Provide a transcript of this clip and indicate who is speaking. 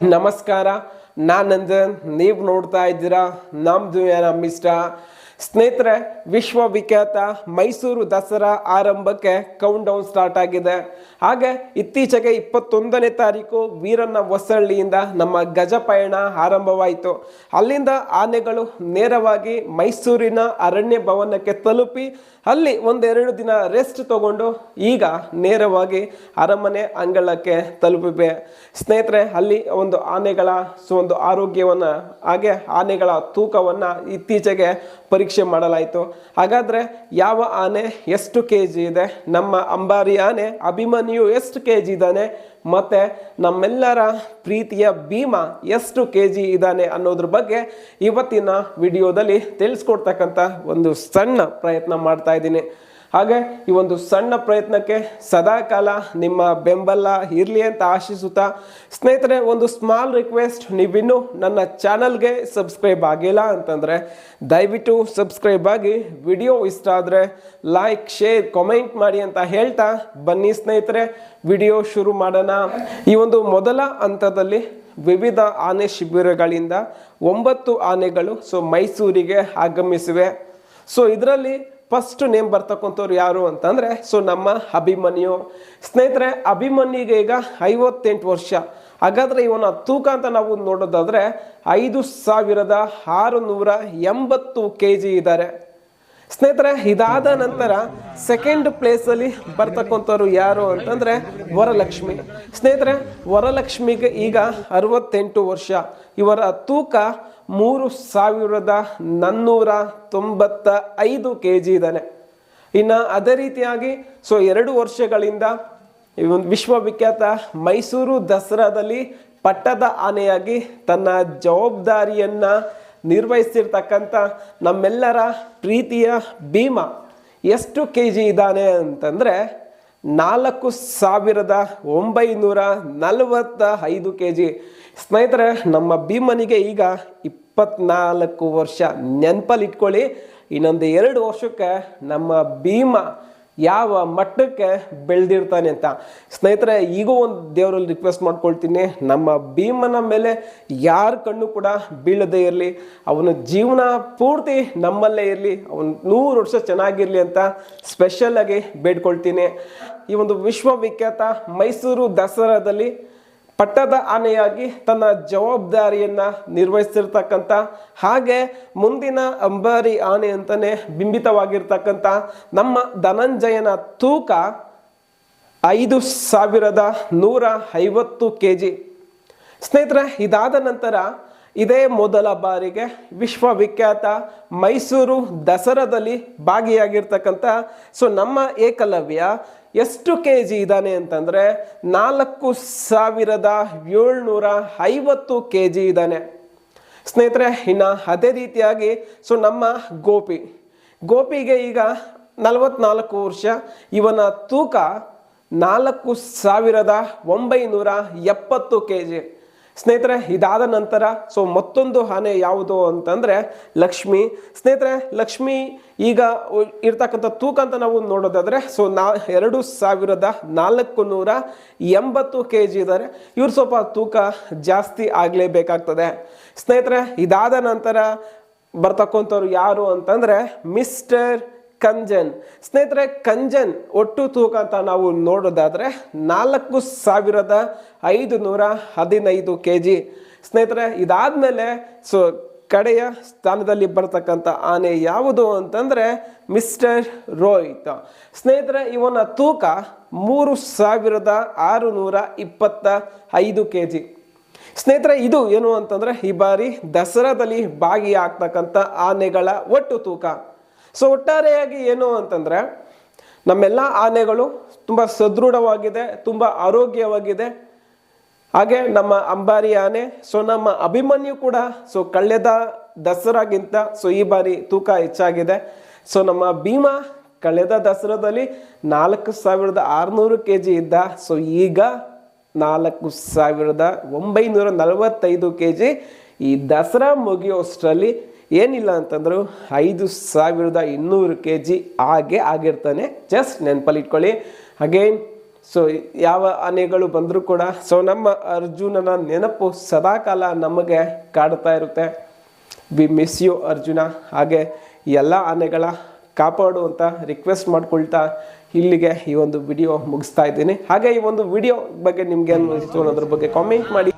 Speaker 1: ನಮಸ್ಕಾರ ನಾನಂದನ್ ನಂದನ್ ನೀವು ನೋಡ್ತಾ ಇದ್ದೀರಾ ನಮ್ದು ಯಾರ ಇಷ್ಟ ಸ್ನೇಹಿತರೆ, ವಿಶ್ವವಿಖ್ಯಾತ ಮೈಸೂರು ದಸರಾ ಆರಂಭಕ್ಕೆ ಕೌಂಟ್ ಡೌನ್ ಸ್ಟಾರ್ಟ್ ಆಗಿದೆ. ಹಾಗೆ ಇತ್ತೀಚೆಗೆ ಇಪ್ಪತ್ತೊಂದನೇ ತಾರೀಕು ವೀರಣ್ಣ ಹೊಸಳ್ಳಿಯಿಂದ ನಮ್ಮ ಗಜ ಪಯಣ ಆರಂಭವಾಯಿತು. ಅಲ್ಲಿಂದ ಆನೆಗಳು ನೇರವಾಗಿ ಮೈಸೂರಿನ ಅರಣ್ಯ ಭವನಕ್ಕೆ ತಲುಪಿ ಅಲ್ಲಿ ಒಂದೆರಡು ದಿನ ರೆಸ್ಟ್ ತಗೊಂಡು ಈಗ ನೇರವಾಗಿ ಅರಮನೆ ಅಂಗಳಕ್ಕೆ ತಲುಪಿವೆ. ಸ್ನೇಹಿತರೆ, ಅಲ್ಲಿ ಒಂದು ಆನೆಗಳ ಸೊ ಒಂದು ಆರೋಗ್ಯವನ್ನು, ಹಾಗೆ ಆನೆಗಳ ತೂಕವನ್ನು ಇತ್ತೀಚೆಗೆ ಪರೀಕ್ಷೆ ಮಾಡಲಾಯಿತು. ಹಾಗಾದರೆ ಯಾವ ಆನೆ ಎಷ್ಟು ಕೆ ಜಿ ಇದೆ? ನಮ್ಮ ಅಂಬಾರಿ ಆನೆ ಅಭಿಮನ್ಯು ಎಷ್ಟು ಕೆ ಜಿ ಇದ್ದಾನೆ? ಮತ್ತು ನಮ್ಮೆಲ್ಲರ ಪ್ರೀತಿಯ ಭೀಮ ಎಷ್ಟು ಕೆ ಜಿ ಇದ್ದಾನೆ ಅನ್ನೋದ್ರ ಬಗ್ಗೆ ಇವತ್ತಿನ ವಿಡಿಯೋದಲ್ಲಿ ತಿಳಿಸ್ಕೊಡ್ತಕ್ಕಂಥ ಒಂದು ಸಣ್ಣ ಪ್ರಯತ್ನ ಮಾಡ್ತಾ ಇದ್ದೀನಿ. ಹಾಗೆ ಈ ಒಂದು ಸಣ್ಣ ಪ್ರಯತ್ನಕ್ಕೆ ಸದಾಕಾಲ ನಿಮ್ಮ ಬೆಂಬಲ ಇರಲಿ ಅಂತ ಆಶಿಸುತ್ತಾ, ಸ್ನೇಹಿತರೆ, ಒಂದು ಸ್ಮಾಲ್ ರಿಕ್ವೆಸ್ಟ್ ನೀವಿನ್ನೂ ನನ್ನ ಚಾನಲ್ಗೆ ಸಬ್ಸ್ಕ್ರೈಬ್ ಆಗಿಲ್ಲ ಅಂತಂದರೆ ದಯವಿಟ್ಟು ಸಬ್ಸ್ಕ್ರೈಬ್ ಆಗಿ ವಿಡಿಯೋ ಇಷ್ಟ ಆದರೆ ಲೈಕ್ ಶೇರ್ ಕಾಮೆಂಟ್ ಮಾಡಿ ಅಂತ ಹೇಳ್ತಾ ಬನ್ನಿ ಸ್ನೇಹಿತರೆ. ವಿಡಿಯೋ ಶುರು ಮಾಡೋಣ. ಈ ಒಂದು ಮೊದಲ ಹಂತದಲ್ಲಿ ವಿವಿಧ ಆನೆ ಶಿಬಿರಗಳಿಂದ ಒಂಬತ್ತು ಆನೆಗಳು ಸೊ ಮೈಸೂರಿಗೆ ಆಗಮಿಸಿವೆ. ಸೊ ಇದರಲ್ಲಿ ಫಸ್ಟ್ ನೇಮ್ ಬರ್ತಕ್ಕಂಥವ್ರು ಯಾರು ಅಂತಂದರೆ ಸೊ ನಮ್ಮ ಅಭಿಮನ್ಯು. ಸ್ನೇಹಿತರೆ, ಅಭಿಮನ್ಯುಗೆ ಈಗ ಐವತ್ತೆಂಟು ವರ್ಷ. ಹಾಗಾದ್ರೆ ಇವನ ತೂಕ ಅಂತ ನಾವು ನೋಡೋದಾದ್ರೆ, ಐದು ಸಾವಿರದ ಆರು ನೂರ ಎಂಬತ್ತು ಕೆ ಜಿ ಇದ್ದಾರೆ. ಸ್ನೇಹಿತರೆ, ಇದಾದ ನಂತರ ಸೆಕೆಂಡ್ ಪ್ಲೇಸಲ್ಲಿ ಬರ್ತಕ್ಕಂಥವ್ರು ಯಾರು ಅಂತಂದ್ರೆ ವರಲಕ್ಷ್ಮಿ. ಸ್ನೇಹಿತರೆ, ವರಲಕ್ಷ್ಮಿಗೆ ಈಗ ಅರವತ್ತೆಂಟು ವರ್ಷ. ಇವರ ತೂಕ ಮೂರು ಸಾವಿರದ ನಾನ್ನೂರ ತೊಂಬತ್ತ ಐದು ಕೆ ಜಿ ಇದ್ದಾನೆ. ಇನ್ನು ಅದೇ ರೀತಿಯಾಗಿ ಸೊ ಎರಡು ವರ್ಷಗಳಿಂದ ಒಂದು ವಿಶ್ವವಿಖ್ಯಾತ ಮೈಸೂರು ದಸರಾದಲ್ಲಿ ಪಟ್ಟದ ಆನೆಯಾಗಿ ತನ್ನ ಜವಾಬ್ದಾರಿಯನ್ನ ನಿರ್ವಹಿಸಿರ್ತಕ್ಕಂಥ ನಮ್ಮೆಲ್ಲರ ಪ್ರೀತಿಯ ಭೀಮ ಎಷ್ಟು ಕೆ ಜಿ ಇದ್ದಾನೆ ಅಂತಂದರೆ ನಾಲ್ಕು ಸಾವಿರದ ಒಂಬೈನೂರ ನಲವತ್ತ ಐದು ಕೆ ಜಿ ಸ್ನೇಹಿತರೆ, ನಮ್ಮ ಭೀಮನಿಗೆ ಈಗ ಇಪ್ಪತ್ನಾಲ್ಕು ವರ್ಷ. ನೆನಪಲ್ಲಿ ಇಟ್ಕೊಳ್ಳಿ ಇನ್ನೊಂದು ಎರಡು ವರ್ಷಕ್ಕೆ ನಮ್ಮ ಭೀಮ ಯಾವ ಮಟ್ಟಕ್ಕೆ ಬೆಳೆದಿರ್ತಾನೆ ಅಂತ. ಸ್ನೇಹಿತರೆ, ಈಗೂ ಒಂದು ದೇವರಲ್ಲಿ ರಿಕ್ವೆಸ್ಟ್ ಮಾಡ್ಕೊಳ್ತೀನಿ. ನಮ್ಮ ಭೀಮನ ಮೇಲೆ ಯಾರ ಕಣ್ಣು ಕೂಡ ಬೀಳದೇ ಇರಲಿ. ಅವನ ಜೀವನ ಪೂರ್ತಿ ನಮ್ಮಲ್ಲೇ ಇರಲಿ. ಅವನು ನೂರು ವರ್ಷ ಚೆನ್ನಾಗಿರಲಿ ಅಂತ ಸ್ಪೆಷಲ್ ಆಗಿ ಬೇಡ್ಕೊಳ್ತೀನಿ. ಈ ಒಂದು ವಿಶ್ವವಿಖ್ಯಾತ ಮೈಸೂರು ದಸರಾದಲ್ಲಿ ಪಟ್ಟದ ಆನೆಯಾಗಿ ತನ್ನ ಜವಾಬ್ದಾರಿಯನ್ನ ನಿರ್ವಹಿಸಿರ್ತಕ್ಕಂಥ, ಹಾಗೆ ಮುಂದಿನ ಅಂಬಾರಿ ಆನೆ ಅಂತಾನೆ ಬಿಂಬಿತವಾಗಿರ್ತಕ್ಕಂಥ ನಮ್ಮ ಧನಂಜಯನ ತೂಕ ಐದು ಸಾವಿರದ ನೂರ ಐವತ್ತು ಕೆ ಜಿ ಸ್ನೇಹಿತರೆ, ಇದಾದ ನಂತರ ಇದೇ ಮೊದಲ ಬಾರಿಗೆ ವಿಶ್ವವಿಖ್ಯಾತ ಮೈಸೂರು ದಸರಾದಲ್ಲಿ ಭಾಗಿಯಾಗಿರ್ತಕ್ಕಂಥ, ಸೊ ನಮ್ಮ ಏಕಲವ್ಯ ಎಷ್ಟು ಕೆ ಜಿ ಇದ್ದಾನೆ ಅಂತಂದರೆ ನಾಲ್ಕು ಸಾವಿರದ ಏಳ್ನೂರ ಐವತ್ತು ಕೆ ಜಿ ಇದ್ದಾನೆ. ಸ್ನೇಹಿತರೆ, ಇನ್ನು ಅದೇ ರೀತಿಯಾಗಿ, ಸೊ ನಮ್ಮ ಗೋಪಿ. ಗೋಪಿಗೆ ಈಗ ನಲವತ್ನಾಲ್ಕು ವರ್ಷ. ಇವನ ತೂಕ ನಾಲ್ಕು ಸಾವಿರದ ಒಂಬೈನೂರ ಎಪ್ಪತ್ತು ಕೆ ಜಿ ಸ್ನೇಹಿತರೆ, ಇದಾದ ನಂತರ ಸೊ ಮತ್ತೊಂದು ಆನೆ ಯಾವುದು ಅಂತಂದರೆ, ಲಕ್ಷ್ಮಿ. ಸ್ನೇಹಿತರೆ, ಲಕ್ಷ್ಮಿ ಈಗ ಇರ್ತಕ್ಕಂಥ ತೂಕ ಅಂತ ನಾವು ನೋಡೋದಾದ್ರೆ ಸೊ ನಾ, ಎರಡು ಸಾವಿರದ ನಾಲ್ಕು ನೂರ ಎಂಬತ್ತು ಕೆ ಜಿ ಇದ್ದಾರೆ ಇವ್ರು ಸ್ವಲ್ಪ ತೂಕ ಜಾಸ್ತಿ ಆಗಲೇಬೇಕಾಗ್ತದೆ. ಸ್ನೇಹಿತರೆ, ಇದಾದ ನಂತರ ಬರ್ತಕ್ಕಂಥವ್ರು ಯಾರು ಅಂತಂದರೆ, ಮಿಸ್ಟರ್ ಕಂಜನ್. ಸ್ನೇಹಿತರೆ, ಕಂಜನ್ ಒಟ್ಟು ತೂಕ ಅಂತ ನಾವು ನೋಡೋದಾದ್ರೆ ನಾಲ್ಕು ಸಾವಿರದ ಐದು ನೂರ ಹದಿನೈದು ಕೆ ಜಿ ಸ್ನೇಹಿತರೆ, ಇದಾದ್ಮೇಲೆ ಸೊ ಕಡೆಯ ಸ್ಥಾನದಲ್ಲಿ ಬರ್ತಕ್ಕಂಥ ಆನೆ ಯಾವುದು ಅಂತಂದ್ರೆ ಮಿಸ್ಟರ್ ರೋಹಿತ್. ಸ್ನೇಹಿತರೆ, ಇವನ ತೂಕ ಮೂರು ಸಾವಿರದ ಆರು ನೂರ ಇಪ್ಪತ್ತ ಐದು ಕೆ ಜಿ ಸ್ನೇಹಿತರೆ, ಇದು ಏನು ಅಂತಂದ್ರೆ ಈ ಬಾರಿ ದಸರಾದಲ್ಲಿ ಭಾಗಿಯಾಗ್ತಕ್ಕಂಥ ಆನೆಗಳ ಒಟ್ಟು ತೂಕ. ಸೊ ಒಟ್ಟಾರೆಯಾಗಿ ಏನು ಅಂತಂದ್ರೆ, ನಮ್ಮೆಲ್ಲ ಆನೆಗಳು ತುಂಬ ಸದೃಢವಾಗಿದೆ, ತುಂಬ ಆರೋಗ್ಯವಾಗಿದೆ. ಹಾಗೆ ನಮ್ಮ ಅಂಬಾರಿ ಆನೆ, ಸೊ ನಮ್ಮ ಅಭಿಮನ್ಯು ಕೂಡ, ಸೊ ಕಳೆದ ದಸರಾಗಿಂತ, ಸೊ ಈ ಬಾರಿ ತೂಕ ಹೆಚ್ಚಾಗಿದೆ. ಸೊ ನಮ್ಮ ಭೀಮಾ ಕಳೆದ ದಸರಾದಲ್ಲಿ ನಾಲ್ಕು ಸಾವಿರದ ಆರುನೂರು ಕೆ ಜಿ ಇದ್ದ, ಸೊ ಈಗ ನಾಲ್ಕು ಸಾವಿರದ ಒಂಬೈನೂರ ನಲವತ್ತೈದು ಕೆ ಜಿ ಈ ದಸರಾ ಮುಗಿಯೋಷ್ಟರಲ್ಲಿ ಏನಿಲ್ಲ ಅಂತಂದ್ರು ಐದು ಸಾವಿರದ ಇನ್ನೂರು ಕೆ ಜಿ ಹಾಗೆ ಆಗಿರ್ತಾನೆ. ಜಸ್ಟ್ ನೆನಪಲ್ಲಿ ಇಟ್ಕೊಳ್ಳಿ. ಅಗೇನ್ ಸೊ ಯಾವ ಆನೆಗಳು ಬಂದರೂ ಕೂಡ ಸೊ ನಮ್ಮ ಅರ್ಜುನನ ನೆನಪು ಸದಾಕಾಲ ನಮಗೆ ಕಾಡ್ತಾ ಇರುತ್ತೆ. We miss you Arjuna. ಹಾಗೆ ಎಲ್ಲ ಆನೆಗಳ ಕಾಪಾಡು ಅಂತ ರಿಕ್ವೆಸ್ಟ್ ಮಾಡ್ಕೊಳ್ತಾ ಇಲ್ಲಿಗೆ ಈ ಒಂದು ವಿಡಿಯೋ ಮುಗಿಸ್ತಾ ಇದ್ದೀನಿ. ಹಾಗೆ ಈ ಒಂದು ವಿಡಿಯೋ ಬಗ್ಗೆ ನಿಮ್ಗೆ ಏನು ಅನ್ನೋದ್ರ ಬಗ್ಗೆ ಕಾಮೆಂಟ್ ಮಾಡಿ.